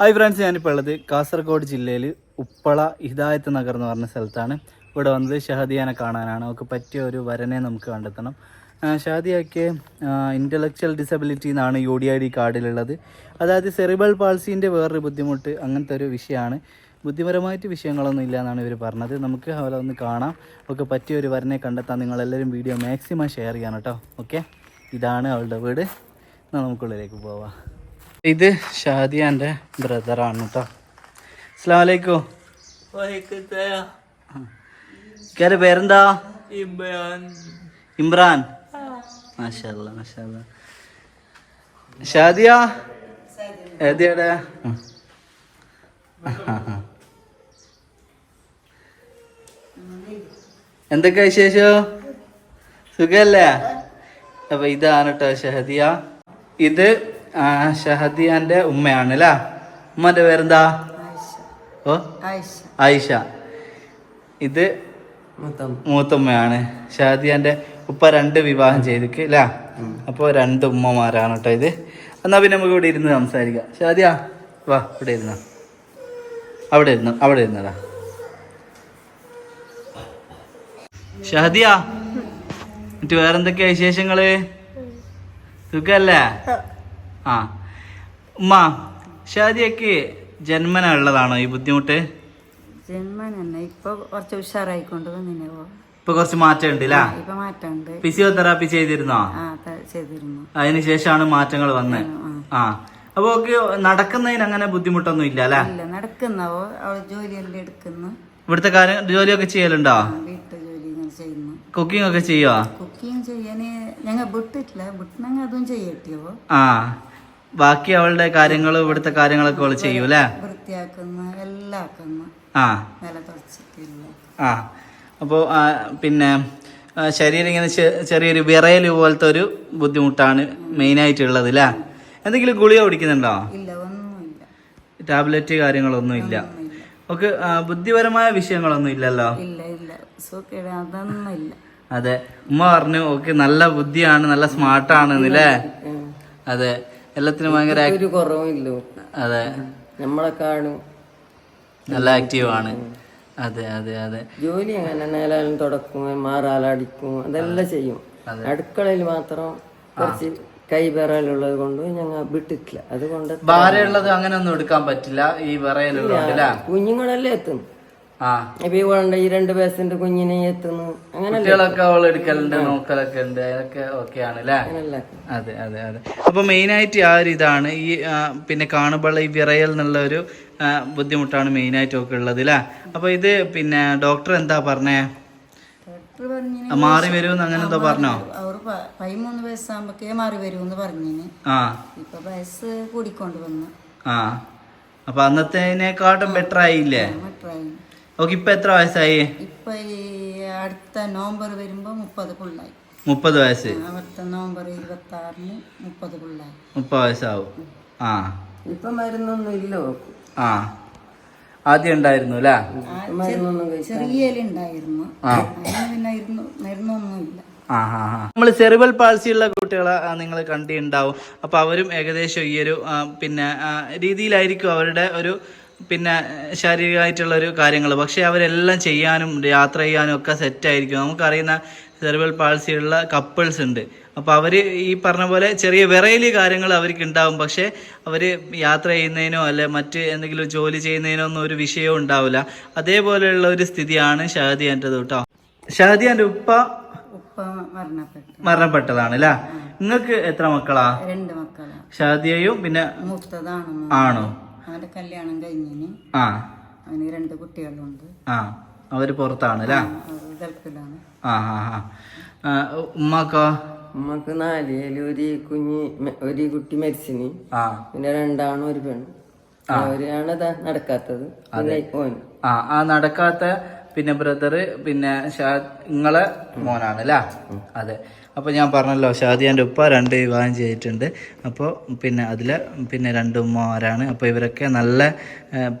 Hi friends ഞാനിപ്പോൾ ഉള്ളത് കാസർഗോഡ് ജില്ലയിൽ ഉപ്പള ഹിദായത്ത് നഗർ എന്ന് പറഞ്ഞ സ്ഥലത്താണ്. ഇവിടെ വന്നത് ഷഹദിയാനെ കാണാനാണ്. അവർക്ക് പറ്റിയ ഒരു വരനെ നമുക്ക് കണ്ടെത്തണം. ഷാദിയാക്ക് ഇന്റലക്ച്വൽ ഡിസബിലിറ്റി എന്നാണ് യു ഡി ഐ ഡി കാർഡിലുള്ളത്. അതായത് സെറിബൽ പാൾസീന്റെ വേറൊരു ബുദ്ധിമുട്ട് അങ്ങനത്തെ ഒരു വിഷയമാണ്. ബുദ്ധിപരമായിട്ട് വിഷയങ്ങളൊന്നും ഇല്ല എന്നാണ് ഇവർ പറഞ്ഞത്. നമുക്ക് അവരെ ഒന്ന് കാണാം. ഒക്കെ പറ്റിയ ഒരു വരനെ കണ്ടെത്താൻ നിങ്ങളെല്ലാവരും വീഡിയോ മാക്സിമം ഷെയർ ചെയ്യണം കേട്ടോ. ഓക്കെ ഇതാണ് അവളുടെ വീട്. എന്നാൽ നമുക്കുള്ളിലേക്ക് പോവാം. ഇത് ഷാദിയാന്റെ ബ്രദറാണ് കേട്ടോ അസ്സാം വലൈക്കും കേരെ പേരെന്താ? ഇമ്രാൻ. മാഷല്ല മാഷല്ല ഷാദിയ? ഏതിയുടെ എന്തൊക്കെ വിശേഷം? സുഖല്ലേ? അപ്പൊ ഇതാണ് കേട്ടോ ഷഹദിയ ഇത് ആ, ഷഹദിയാന്റെ ഉമ്മയാണ് അല്ലേ ഉമ്മന്റെ പേരെന്താ? ഓ? ആയിഷ. ഇത് മൂത്തമ്മയാണ്. ഷാദിയാന്റെ ഉപ്പ രണ്ട് വിവാഹം ചെയ്തിക്ക് അല്ലേ അപ്പോൾ രണ്ട് ഉമ്മമാരാണ് കേട്ടോ ഇത്. എന്നാ പിന്നെ നമുക്ക് ഇവിടെ ഇരുന്ന് സംസാരിക്കാം. ഷാദിയ വാ ഇവിടെ ഇരുന്ന. അവിടെ ഇരുന്നു അവിടെ ഇരുന്നതാ ഷാദിയ എന്നിട്ട് വേറെന്തൊക്കെയാ വിശേഷങ്ങൾ? സുഖല്ലേ? ആ. ഉമ്മ ഷാദിയക്ക് ജന്മന ഉള്ളതാണോ ഈ ബുദ്ധിമുട്ട്? ഇപ്പൊ കുറച്ച് ഉഷാറായിക്കൊണ്ട് വന്നിനെ പോ ഇപ്പൊ കുറച്ച് മാറ്റം ഉണ്ട് ഇപ്പൊ മാറ്റമുണ്ട്. ഫിസിയോതെറാപ്പി ചെയ്തിരുന്നോ? ചെയ്തിരുന്നു. അതിനുശേഷമാണ് മാറ്റങ്ങൾ വന്നത് ആ അപ്പൊ നടക്കുന്നതിന് അങ്ങനെ ബുദ്ധിമുട്ടൊന്നും ഇല്ല അല്ലെ? നടക്കുന്നവോ ജോലിയെല്ലാം എടുക്കുന്നു. ഇവിടുത്തെ കാര്യം ജോലിയൊക്കെ ചെയ്യലുണ്ടോ? ചെയ്യുന്നു. കുക്കിംഗ് ഒക്കെ ചെയ്യുവോ? കുക്കിംഗ് ചെയ്യാന് ഞങ്ങൾ വിട്ടിട്ടില്ല. വിട്ടണെങ്കിൽ അതും ചെയ്യട്ടിയോ ആ. ബാക്കി അവളുടെ കാര്യങ്ങൾ ഇവിടുത്തെ കാര്യങ്ങളൊക്കെ അവൾ ചെയ്യും അല്ലേ വൃത്തിയാക്കുന്ന ആ. ആ. അപ്പോൾ പിന്നെ ശരീരം ഇങ്ങനെ ചെറിയൊരു വിറയൽ പോലത്തെ ഒരു ബുദ്ധിമുട്ടാണ് മെയിനായിട്ടുള്ളത് അല്ലേ എന്തെങ്കിലും ഗുളിക കുടിക്കുന്നുണ്ടോ? ടാബ്ലറ്റ് കാര്യങ്ങളൊന്നും ഇല്ല ഒക്കെ ഓക്കെ ബുദ്ധിപരമായ വിഷയങ്ങളൊന്നും ഇല്ലല്ലോ? അതെ. ഉമ്മ പറഞ്ഞു ഓക്കെ നല്ല ബുദ്ധിയാണ് നല്ല സ്മാർട്ടാണ് അല്ലേ അതെ. എല്ലാത്തിനും ഭയങ്കര ഒരു കുറവില്ല അതെ. നമ്മളെ കാണും. നല്ല ആക്റ്റീവ് ആണ് അതെ അതെ അതെ. ജോലി അങ്ങനെ നേലാലും തുടക്കും മാറാലടിക്കും അതെല്ലാം ചെയ്യും. അടുക്കളയിൽ മാത്രം കുറച്ച് കൈവിറലുള്ളത് കൊണ്ട് ഞങ്ങൾ വിട്ടിട്ടില്ല. അതുകൊണ്ട് ഭാരമുള്ളത് അങ്ങനെ ഒന്നും എടുക്കാൻ പറ്റില്ല. ഈ വിറയലുള്ളത് അല്ലേ? കുഞ്ഞുങ്ങളെല്ലാം എത്തും. ഇപ്പൊ ഈ വേണ്ട ഈ രണ്ട് വയസ്സിന്റെ കുഞ്ഞിനെ എത്തുന്നു. അങ്ങനെ കുട്ടികളൊക്കെ അവൾ എടുക്കലുണ്ട് നോക്കലൊക്കെ ഉണ്ട് അതൊക്കെ ഓക്കെയാണ് അല്ലേ? അതെ അതെ അതെ. അപ്പൊ മെയിനായിട്ട് ആ ഒരു ഇതാണ് ഈ പിന്നെ കാണുമ്പോൾ ഈ വിറയൽ എന്നുള്ള ഒരു ബുദ്ധിമുട്ടാണ് മെയിൻ ആയിട്ട് ഒക്കെ ഉള്ളത് അല്ലേ? അപ്പൊ ഇത് പിന്നെ ഡോക്ടർ എന്താ പറഞ്ഞേ? ഡോക്ടർ പറഞ്ഞു ആ, മാറി വരും അങ്ങനെ എന്തോ പറഞ്ഞോ? അവർ പതിമൂന്ന് വയസ്സാകുമ്പോഴേ മാറി എന്ന് പറഞ്ഞിന്. ആ. ഇപ്പൊ വയസ്സ് കൂടിക്കൊണ്ട് വന്നു ആ. അപ്പൊ അന്നത്തേനേക്കാട്ടും ബെറ്റർ ആയില്ലേ? മറ്റായി ഓക്കെ ഇപ്പൊ എത്ര വയസ്സായി? ഇപ്പൊ ഈ അടുത്ത നവംബർ വരുമ്പോ മുപ്പത് പിള്ളായി മുപ്പത് വയസ്സ്. അടുത്ത നവംബർ ഇരുപത്തി ആറിന് മുപ്പത് പിള്ളായി മുപ്പത് വയസ്സാവും. ആ. ഇപ്പൊ മരുന്നൊന്നും ഇല്ല ആ. ആദ്യം ഉണ്ടായിരുന്നു അല്ലേ? പിന്നെ ആ നമ്മൾ സെറിബൽ പാൾസി ഉള്ള കുട്ടികളെ നിങ്ങൾ കണ്ടിട്ടുണ്ടാവും അപ്പോൾ അവരും ഏകദേശം ഈ ഒരു പിന്നെ രീതിയിലായിരിക്കും അവരുടെ ഒരു പിന്നെ ശാരീരികമായിട്ടുള്ള ഒരു കാര്യങ്ങൾ പക്ഷേ അവരെല്ലാം ചെയ്യാനും യാത്ര ചെയ്യാനും ഒക്കെ സെറ്റായിരിക്കും നമുക്കറിയുന്ന സെർവൽ പാൾസിയുള്ള കപ്പിൾസ് ഉണ്ട്. അപ്പോൾ അവർ ഈ പറഞ്ഞ പോലെ ചെറിയ വെറൈലി കാര്യങ്ങൾ അവർക്ക് ഉണ്ടാവും. പക്ഷേ അവർ യാത്ര ചെയ്യുന്നതിനോ അല്ലെ മറ്റ് എന്തെങ്കിലും ജോലി ചെയ്യുന്നതിനോ ഒന്നും ഒരു വിഷയവും ഉണ്ടാവില്ല. അതേപോലെയുള്ള ഒരു സ്ഥിതിയാണ് ഷാദിയാന്റെത് കേട്ടോ. ഷഹദിയാന്റെ ഉപ്പ ഉപ്പ മരണപ്പെട്ടു. മരണപ്പെട്ടതാണ് അല്ലേ? നിങ്ങൾക്ക് എത്ര മക്കളാ? രണ്ട് മക്കളാ. ഷാദിയയും പിന്നെ ആണോ? അവന്റെ കല്യാണം കഴിഞ്ഞിന്. ആ. അവന് രണ്ട് കുട്ടികളുണ്ട്. ആ അവർ പുറത്താണ് അല്ലേ ഗൾഫിലാണ്. ആ ആ ആ. ആ ഉമ്മക്ക്? നാല് അതിൽ ഒരു കുഞ്ഞ് ഒരു കുട്ടി മരിച്ചിന്. ആ. പിന്നെ രണ്ടാണ് ഒരു പെണ്ണ്. അവരാണ് നടക്കാത്തത്. ആ ആ നടക്കാത്ത പിന്നെ ബ്രദർ പിന്നെ ഷാ നിങ്ങളെ മോനാണ് അല്ലേ അതെ. അപ്പോൾ ഞാൻ പറഞ്ഞല്ലോ ഷാദിയാന്റെ ഉപ്പ രണ്ട് വിവാഹം ചെയ്തിട്ടുണ്ട്. അപ്പോൾ പിന്നെ അതിൽ പിന്നെ രണ്ട് ഉമ്മമാരാണ്. അപ്പോൾ ഇവരൊക്കെ നല്ല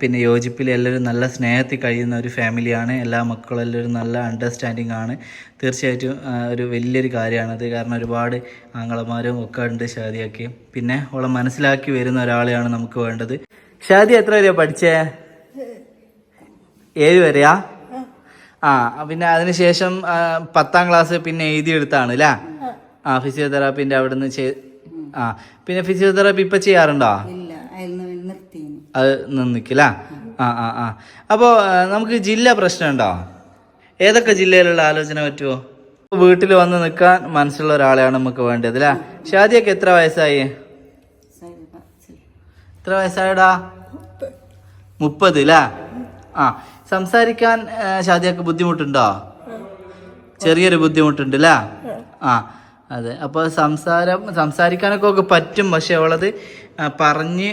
പിന്നെ യോജിപ്പിൽ എല്ലാവരും നല്ല സ്നേഹത്തിൽ കഴിയുന്ന ഒരു ഫാമിലിയാണ്. എല്ലാ മക്കളും എല്ലാവരും നല്ല അണ്ടർസ്റ്റാൻഡിങ് ആണ്. തീർച്ചയായിട്ടും ഒരു വലിയൊരു കാര്യമാണത് കാരണം ഒരുപാട് ആങ്ങളമാരും ഒക്കെ ഉണ്ട് ഷാദിയൊക്കെ. പിന്നെ ഓളെ മനസ്സിലാക്കി വരുന്ന ഒരാളെയാണ് നമുക്ക് വേണ്ടത്. ഷാദി എത്ര വരെയാ പഠിച്ചേ? ഏഴ് വരെയാ? ആ പിന്നെ അതിനുശേഷം പത്താം ക്ലാസ് പിന്നെ എഴുതിയെടുത്താണ് അല്ലേ ആ ഫിസിയോതെറാപ്പിന്റെ അവിടുന്ന് ചെയ് ആ പിന്നെ ഫിസിയോതെറാപ്പി ഇപ്പൊ ചെയ്യാറുണ്ടോ? അത് നിന്നിക്കില്ല ആ ആ ആ. അപ്പോൾ നമുക്ക് ജില്ല പ്രശ്നമുണ്ടോ? ഏതൊക്കെ ജില്ലയിലുള്ള ആലോചന പറ്റുമോ വീട്ടിൽ വന്ന് നിൽക്കാൻ മനസ്സുള്ള ഒരാളെയാണ് നമുക്ക് വേണ്ടത് അല്ലേ ഷാദിയൊക്കെ എത്ര വയസ്സായി. എത്ര വയസ്സായടാ? മുപ്പത് അല്ലേ ആ സംസാരിക്കാൻ ഷാദിയക്ക് ബുദ്ധിമുട്ടുണ്ടോ? ചെറിയൊരു ബുദ്ധിമുട്ടുണ്ട് അല്ലേ ആ അതെ. അപ്പോൾ സംസാരം സംസാരിക്കാനൊക്കെ ഒക്കെ പറ്റും പക്ഷെ അവളത് പറഞ്ഞ്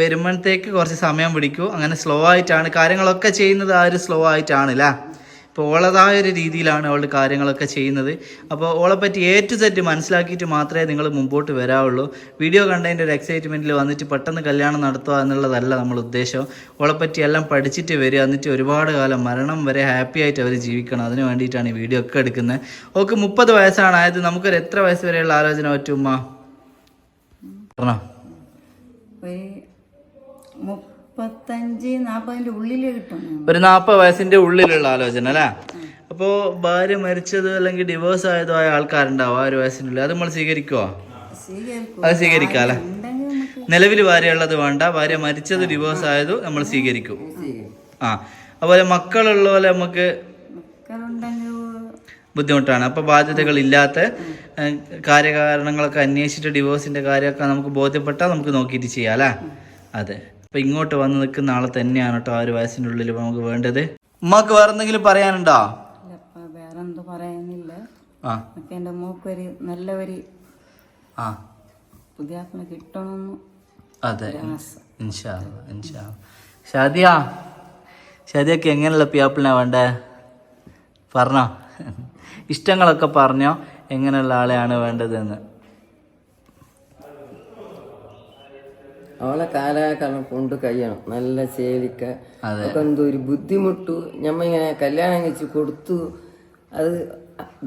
വരുമ്പോഴത്തേക്ക് കുറച്ച് സമയം പിടിക്കും. അങ്ങനെ സ്ലോ ആയിട്ടാണ്. കാര്യങ്ങളൊക്കെ ചെയ്യുന്നത് ആ ഒരു സ്ലോ ആയിട്ടാണ് അല്ലേ ഇപ്പോൾ ഓളതായ ഒരു രീതിയിലാണ് അവൾ കാര്യങ്ങളൊക്കെ ചെയ്യുന്നത്. അപ്പോൾ ഓളെ പറ്റി എ ടു സെറ്റ് മനസ്സിലാക്കിയിട്ട് മാത്രമേ നിങ്ങൾ മുമ്പോട്ട് വരാവുള്ളൂ. വീഡിയോ കണ്ടതിന്റെ ഒരു എക്സൈറ്റ്മെന്റിൽ വന്നിട്ട് പെട്ടെന്ന് കല്യാണം നടത്തുക എന്നുള്ളതല്ല നമ്മൾ ഉദ്ദേശം. ഓളെ പറ്റി എല്ലാം പഠിച്ചിട്ട് വരിക എന്നിട്ട് ഒരുപാട് കാലം മരണം വരെ ഹാപ്പി ആയിട്ട് അവർ ജീവിക്കണം. അതിന് വേണ്ടിയിട്ടാണ് ഈ വീഡിയോ ഒക്കെ എടുക്കുന്നത്. ഓക്ക് മുപ്പത് വയസ്സാണ്. ആയത് നമുക്കൊരു എത്ര വയസ്സ് വരെയുള്ള ആലോചന പറ്റും ഉമ്മ? പറഞ്ഞോ മുപ്പത്തഞ്ച് നാൽപ്പതിന്റെ ഉള്ളിൽ കിട്ടും ഒരു നാൽപ്പത് വയസ്സിന്റെ ഉള്ളിലുള്ള ആലോചന അല്ലേ? അപ്പോ ഭാര്യ മരിച്ചതോ അല്ലെങ്കിൽ ഡിവോഴ്സ് ആയതോ ആയ ആൾക്കാരുണ്ടാവും ആ ഒരു വയസ്സിനുള്ളിൽ. അത് നമ്മൾ സ്വീകരിക്കുമോ സ്വീകരിക്കും. അത് സ്വീകരിക്കാം അല്ലേ? നിലവിൽ ഭാര്യ ഉള്ളത് വേണ്ട. ഭാര്യ മരിച്ചത് ഡിവോഴ്സ് ആയതോ നമ്മൾ സ്വീകരിക്കും. ആ അതുപോലെ മക്കളുള്ള പോലെ നമുക്ക് ബുദ്ധിമുട്ടാണ്. അപ്പോൾ ബാധ്യതകൾ ഇല്ലാത്ത കാര്യകാരണങ്ങളൊക്കെ അന്വേഷിച്ചിട്ട് ഡിവോഴ്സിന്റെ കാര്യമൊക്കെ നമുക്ക് ബോധ്യപ്പെട്ടാൽ നമുക്ക് നോക്കിയിട്ട് ചെയ്യാം അല്ലേ? അതെ. അപ്പൊ ഇങ്ങോട്ട് വന്ന് നിൽക്കുന്ന ആളെ തന്നെയാണ് കേട്ടോ ആ ഒരു വയസ്സിന്റെ ഉള്ളിൽ നമുക്ക് വേണ്ടത്. ഉമ്മക്ക് വേറെ എന്തെങ്കിലും പറയാനുണ്ടോ വേറെ എന്തോ പറയാനില്ല. ആ. എന്റെ മോക്കൊരു നല്ല ഒരു ആ. പുതിയാപ്പിനെ കിട്ടണമെന്ന് അതെ ഇൻഷാ ഇൻഷാ. ഷാദിയ ഷാദിയൊക്കെ എങ്ങനെയുള്ള പിയാപ്പിളിനാ വേണ്ടേ? പറഞ്ഞോ. ഇഷ്ടങ്ങളൊക്കെ പറഞ്ഞോ എങ്ങനെയുള്ള ആളെയാണ് വേണ്ടതെന്ന്. അവളെ കാലാകാലം കൊണ്ട് കഴിയണം. നല്ല ചേലിക്ക. ഒക്കെ എന്തോ ഒരു ബുദ്ധിമുട്ടു. ഞമ്മ ഇങ്ങനെ കല്യാണം കഴിച്ച് കൊടുത്തു. അത്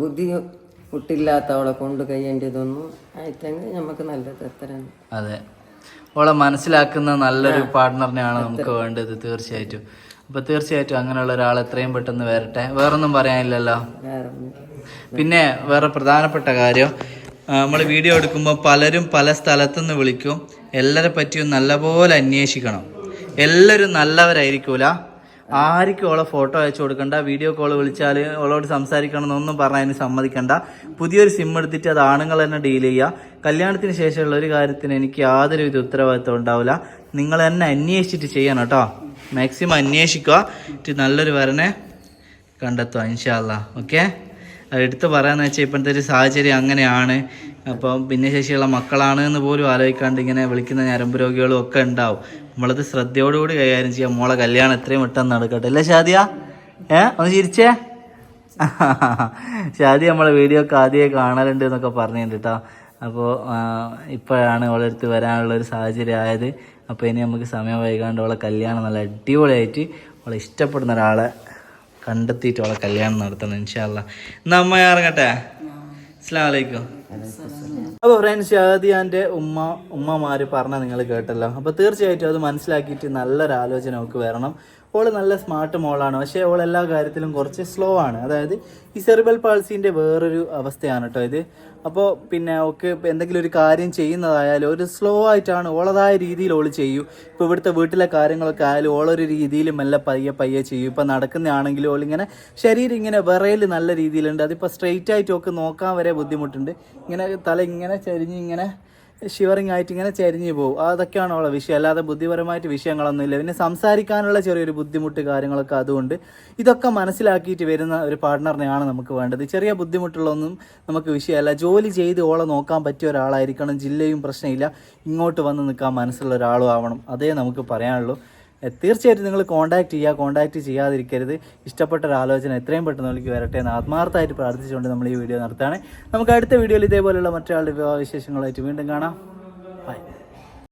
ബുദ്ധിമുട്ടില്ലാത്ത അവളെ കൊണ്ട് കഴിയേണ്ടതൊന്നും ആയിട്ടെങ്കിൽ നമുക്ക് നല്ല എത്ര അതെ. അവളെ മനസ്സിലാക്കുന്ന നല്ലൊരു പാർട്ട്ണറിനെയാണ് നമുക്ക് വേണ്ടത് തീർച്ചയായിട്ടും. അപ്പൊ തീർച്ചയായിട്ടും അങ്ങനെയുള്ള ഒരാൾ എത്രയും പെട്ടെന്ന് വരട്ടെ. വേറൊന്നും പറയാനില്ലല്ലോ. പിന്നെ വേറെ പ്രധാനപ്പെട്ട കാര്യം നമ്മൾ വീഡിയോ എടുക്കുമ്പോൾ പലരും പല സ്ഥലത്തുനിന്ന് വിളിക്കും. എല്ലാരെ പറ്റിയും നല്ലപോലെ അന്വേഷിക്കണം. എല്ലാവരും നല്ലവരായിരിക്കൂല. ആർക്കും ഓളെ ഫോട്ടോ അയച്ചു കൊടുക്കണ്ട. വീഡിയോ കോൾ വിളിച്ചാൽ ഓളോട് സംസാരിക്കണം എന്നൊന്നും പറഞ്ഞാൽ അതിന് സമ്മതിക്കണ്ട. പുതിയൊരു സിം എടുത്തിട്ട് അത് ആണുങ്ങൾ തന്നെ ഡീൽ ചെയ്യുക. കല്യാണത്തിന് ശേഷമുള്ള ഒരു കാര്യത്തിന് എനിക്ക് യാതൊരു വിധ ഉത്തരവാദിത്വം ഉണ്ടാവില്ല. നിങ്ങൾ തന്നെ അന്വേഷിച്ചിട്ട് ചെയ്യണം കേട്ടോ. മാക്സിമം അന്വേഷിക്കുക. എന്നിട്ട് നല്ലൊരു വരനെ കണ്ടെത്തുക ഇൻഷാല്ല ഓക്കെ എടുത്ത് പറയാന്ന് വെച്ചാൽ ഇപ്പോഴത്തെ ഒരു സാഹചര്യം അങ്ങനെയാണ്. അപ്പം ഭിന്നശേഷിയുള്ള മക്കളാണ് എന്ന് പോലും ആലോചിക്കാണ്ട് ഇങ്ങനെ വിളിക്കുന്ന ഞരമ്പ് രോഗികളും ഒക്കെ ഉണ്ടാവും. നമ്മളത് ശ്രദ്ധയോടുകൂടി കൈകാര്യം ചെയ്യാം. മോളെ കല്യാണം എത്രയും പെട്ടെന്ന് നടക്കട്ടെ. അല്ലേ ഷാദിയ? ഏ? ഒന്ന് ചിരിച്ചേ. ഷാദി നമ്മളെ വീഡിയോ ഒക്കെ ആദ്യമേ കാണലുണ്ട് എന്നൊക്കെ പറഞ്ഞിട്ടുണ്ട് കേട്ടോ. അപ്പോൾ ഇപ്പോഴാണ് ഓളെ അടുത്ത് വരാനുള്ള ഒരു സാഹചര്യം ആയത്. അപ്പോൾ ഇനി നമുക്ക് സമയം വൈകാണ്ട് ഓളെ കല്യാണം നല്ല അടിപൊളിയായിട്ട് ഓളെ ഇഷ്ടപ്പെടുന്ന ഒരാളെ കണ്ടെത്തിയിട്ട് ഓളെ കല്യാണം നടത്തണം ഇൻഷാല്ല എന്നാ അമ്മ ഇറങ്ങട്ടെ? അസ്സാം വലൈക്കും അപ്പോൾ ഫ്രണ്ട്സ് ഷാദിയാന്റെ ഉമ്മ ഉമ്മമാര് പറഞ്ഞ നിങ്ങൾ കേട്ടല്ലോ. അപ്പോൾ തീർച്ചയായിട്ടും അത് മനസ്സിലാക്കിയിട്ട് നല്ലൊരു ആലോചന നമുക്ക് വരണം. ഓൾ നല്ല സ്മാർട്ട് മോളാണ്. പക്ഷേ ഓൾ എല്ലാ കാര്യത്തിലും കുറച്ച് സ്ലോ ആണ്. അതായത് ഈ സെറിബൽ പാൾസിന്റെ വേറൊരു അവസ്ഥയാണ് കേട്ടോ ഇത്. അപ്പോൾ പിന്നെ ഓക്ക് എന്തെങ്കിലും ഒരു കാര്യം ചെയ്യുന്നതായാലും ഒരു സ്ലോ ആയിട്ടാണ് ഓളതായ രീതിയിൽ ഓൾ ചെയ്യൂ. ഇപ്പോൾ ഇവിടുത്തെ വീട്ടിലെ കാര്യങ്ങളൊക്കെ ആയാലും ഓളൊരു രീതിയിൽ മെല്ലെ പയ്യെ പയ്യെ ചെയ്യും. ഇപ്പോൾ നടക്കുന്നതാണെങ്കിലും ഓളിങ്ങനെ ശരീരം ഇങ്ങനെ വിറയൽ നല്ല രീതിയിലുണ്ട്. അതിപ്പോൾ സ്ട്രെയിറ്റ് ആയിട്ട് ഒക്കെ നോക്കാൻ വരെ ബുദ്ധിമുട്ടുണ്ട്. ഇങ്ങനെ തല ഇങ്ങനെ ചരിഞ്ഞ് ഇങ്ങനെ ഷിവറിങ് ആയിട്ട് ഇങ്ങനെ ചരിഞ്ഞു പോകും അതൊക്കെയാണ് ഉള്ള വിഷയം. അല്ലാതെ ബുദ്ധിപരമായിട്ട് വിഷയങ്ങളൊന്നും ഇല്ല പിന്നെ സംസാരിക്കാനുള്ള ചെറിയൊരു ബുദ്ധിമുട്ട് കാര്യങ്ങളൊക്കെ അതുകൊണ്ട് ഇതൊക്കെ മനസ്സിലാക്കിയിട്ട് വരുന്ന ഒരു പാർട്ട്ണറിനെയാണ് നമുക്ക് വേണ്ടത്. ചെറിയ ബുദ്ധിമുട്ടുള്ളൊന്നും നമുക്ക് വിഷയമല്ല. ജോലി ചെയ്ത് ഓളെ നോക്കാൻ പറ്റിയ ഒരാളായിരിക്കണം. ജില്ലയും പ്രശ്നമില്ല. ഇങ്ങോട്ട് വന്ന് നിൽക്കാൻ മനസ്സുള്ള ഒരാളും ആവണം. അതേ നമുക്ക് പറയാനുള്ളൂ. തീർച്ചയായിട്ടും നിങ്ങൾ കോൺടാക്ട് ചെയ്യുക കോൺടാക്ട് ചെയ്യാതിരിക്കരുത്. ഇഷ്ടപ്പെട്ട ഒരു ആലോചന എത്രയും പെട്ടെന്ന് വിളിക്ക് വരട്ടെ എന്ന് ആത്മാർത്ഥമായിട്ട് പ്രാർത്ഥിച്ചുകൊണ്ട് നമ്മൾ ഈ വീഡിയോ നടത്തുകയാണ്. നമുക്ക് അടുത്ത വീഡിയോയിൽ ഇതേപോലെയുള്ള മറ്റൊരാളുടെ വിവാഹ വിശേഷങ്ങളായിട്ട് വീണ്ടും കാണാം. ബൈ